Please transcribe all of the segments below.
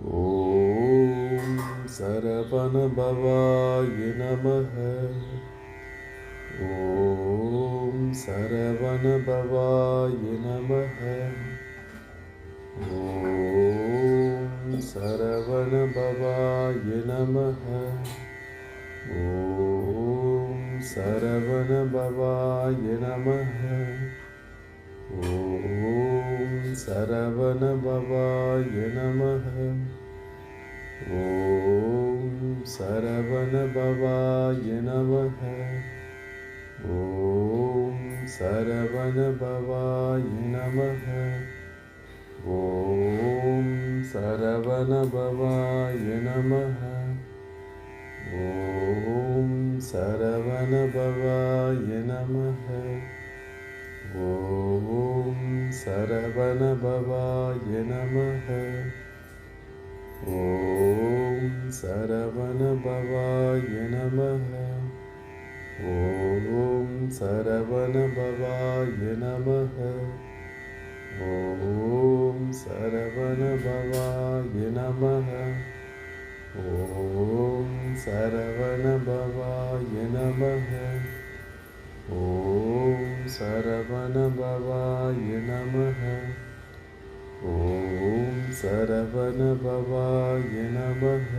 ॐ सरवणभवाय नमः। ॐ सरवणभवाय नमः। ॐ सरवणभवाय नमः। ॐ नमः। ॐ नमः। ॐ सरवणभवाय नमः। ॐ सरवणभवाय नमः। ॐ सरवणभवाय नमः। ॐ सरवणभवाय नमः। ॐ सरवणभवाय नमः। ॐ सरवणभवाय नमः। ॐ सरवणभवाय नमः। ॐ सरवणभवाय नमः। ॐ सरवणभवाय नमः। ॐ सरवणभवाय नमः। ॐ सरवणभवाय नमः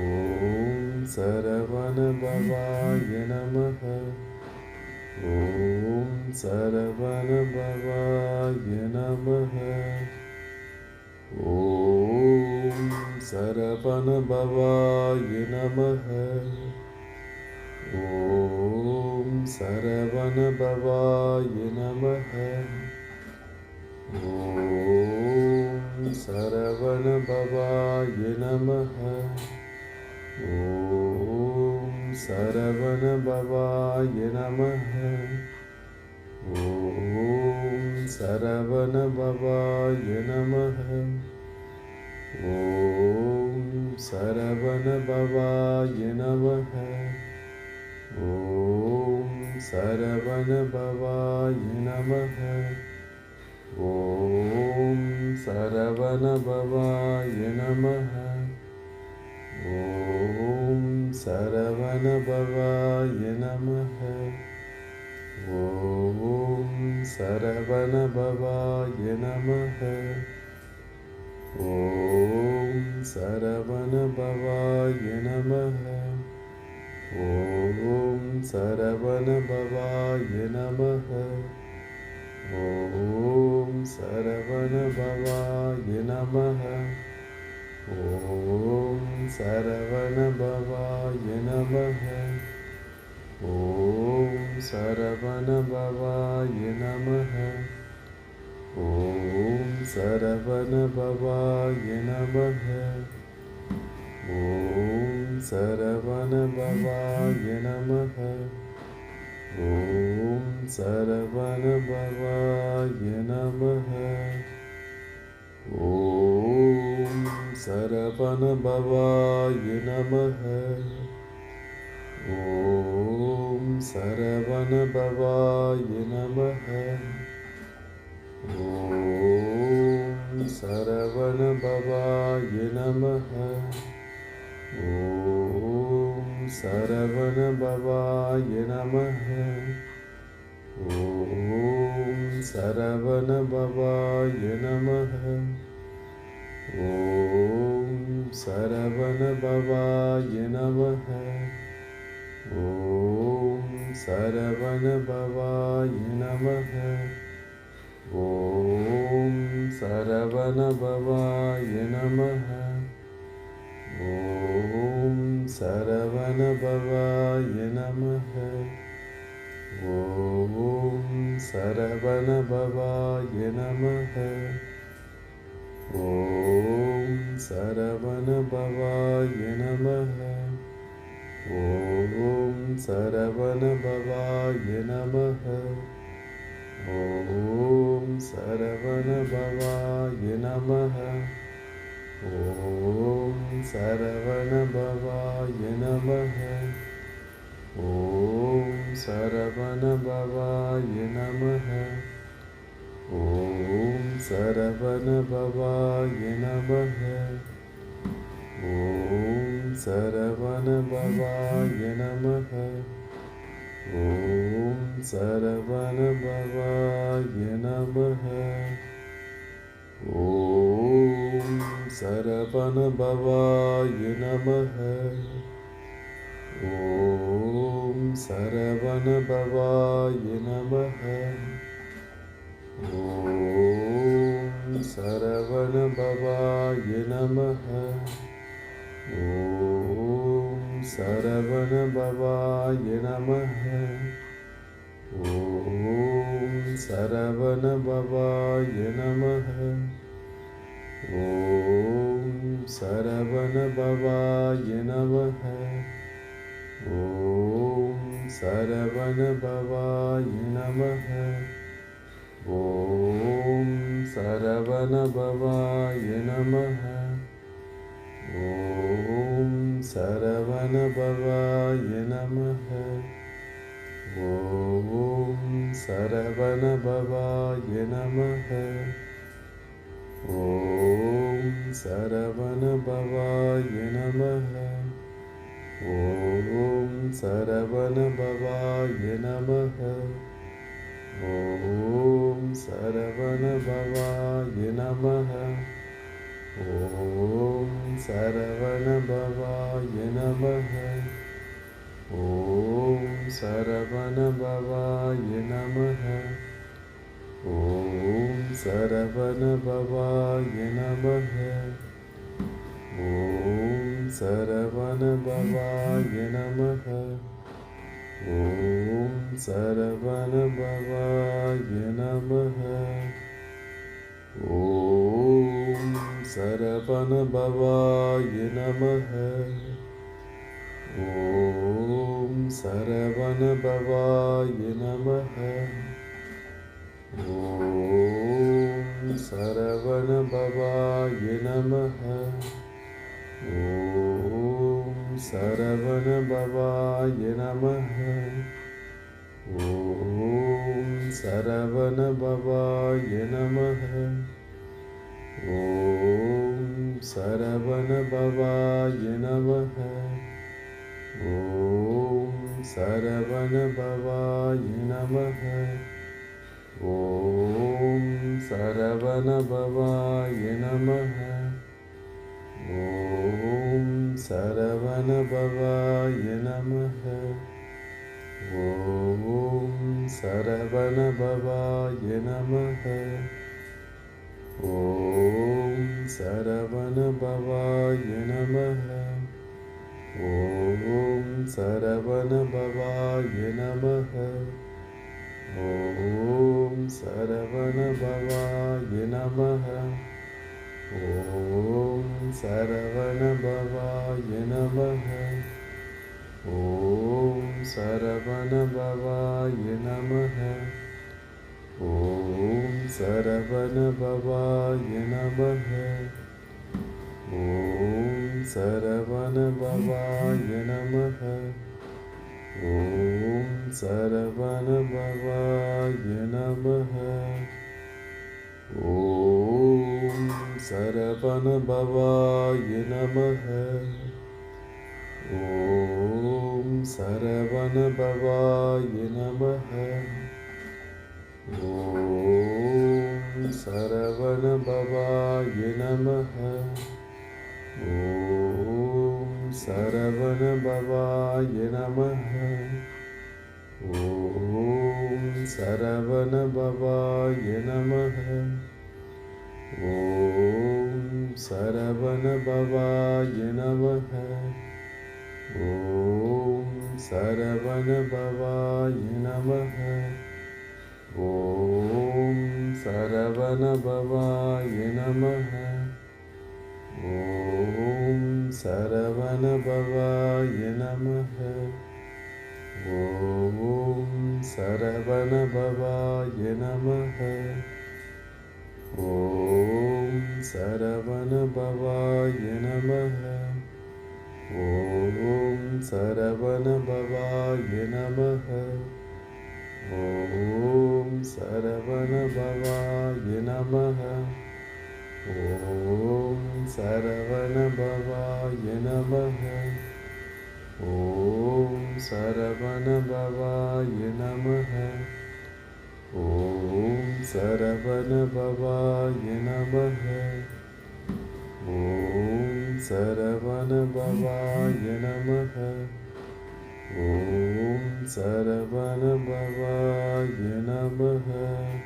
ॐ सरवणभवाय नमः ॐ सरवणभवाय नमः ॐ सरवणभवाय नमः ॐ सरवणभवाय नमः ॐ सरवणभवाय नमः। ॐ सरवणभवाय नमः। ॐ सरवणभवाय नमः। ॐ सरवणभवाय नमः। ॐ सरवणभवाय नमः। ॐ சரவணபவாய நமக ஓம் சரவணபவாய நமக ஓம் சரவணபவாய நமக ஓம் சரவணபவாய நமக ஓம் சரவணபவாய நமக ஓம் सरवणभवाय नमः। ॐ सरवणभवाय नमः। ॐ सरवणभवाय नमः। ॐ सरवणभवाय नमः। ॐ सरवणभवाय नमः। ॐ सरवणभवाय नमः। ॐ सरवणभवाय नमः। ॐ सरवणभवाय नमः। ॐ सरवणभवाय नमः। ॐ सरवणभवाय नमः। ॐ सरवणभवाय नमः। ॐ सरवणभवाय नमः। ॐ सरवणभवाय नमः। ॐ सरवणभवाय नमः। ॐ सरवणभवाय नमः। ॐ सरवणभवाय नमः। ॐ सरवणभवाय नमः। ॐ सरवणभवाय नमः। ॐ सरवणभवाय नमः। ॐ सरवणभवाय नमः। ॐ सरवणभवाय नमः। ॐ सरवणभवाय नमः। ॐ सरवणभवाय नमः। ॐ सरवणभवाय नमः। ॐ सरवणभवाय नमः। ॐ सरवणभवाय नमः। ॐ सरवणभवाय नमः। ॐ सरवणभवाय नमः। ॐ सरवणभवाय नमः। ॐ सरवणभवाय नमः। ॐ सरवणभवाय नमः। ॐ सरवणभवाय नमः। ॐ सरवणभवाय नमः। ॐ सरवणभवाय नमः। ॐ सरवणभवाय नमः। ॐ சரவணபவாய நமக ஓம் சரவணபவாய நமக ஓம் சரவணபவாய நமக ஓம் சரவணபவாய நமக ஓம் சரவணபவாய நமக सरवणभवाय नमः। ॐ सरवणभवाय नमः। ॐ सरवणभवाय नमः। ॐ सरवणभवाय नमः। ॐ नमः। सरवण भवाय नमः ॐ सरवण भवाय नमः ॐ सरवण भवाय नमः ॐ सरवण भवाय नमः ॐ सरवण भवाय नमः ॐ सरवणभवाय नमः ॐ सरवणभवाय नमः ॐ सरवणभवाय नमः ॐ सरवणभवाय नमः ॐ सरवणभवाय नमः ॐ सरवणभवाय नमः ஓம் சரவண பவாய நமக ஓம் சரவண பவாய நமக ஓம் சரவண பவாய நமக ஓம் சரவண பவாய நமக ஓம் சரவண பவாய நமக ॐ सरवणभवाय नमः। ॐ सरवणभवाय नमः। ॐ सरवणभवाय नमः। ॐ सरवणभवाय नमः। ॐ सरवणभवाय नमः। ॐ சரவணபவாய நமக. ஓம் சரவணபவாய நமக. ஓம் சரவணபவாய நமக. ஓம் சரவணபவாய நமக. ஓம் சரவணபவாய நமக. ஓம் सरवणभवाय नमः। ॐ सरवणभवाय नमः। ॐ सरवणभवाय नमः। ॐ सरवणभवाय नमः। ॐ सरवणभवाय नमः।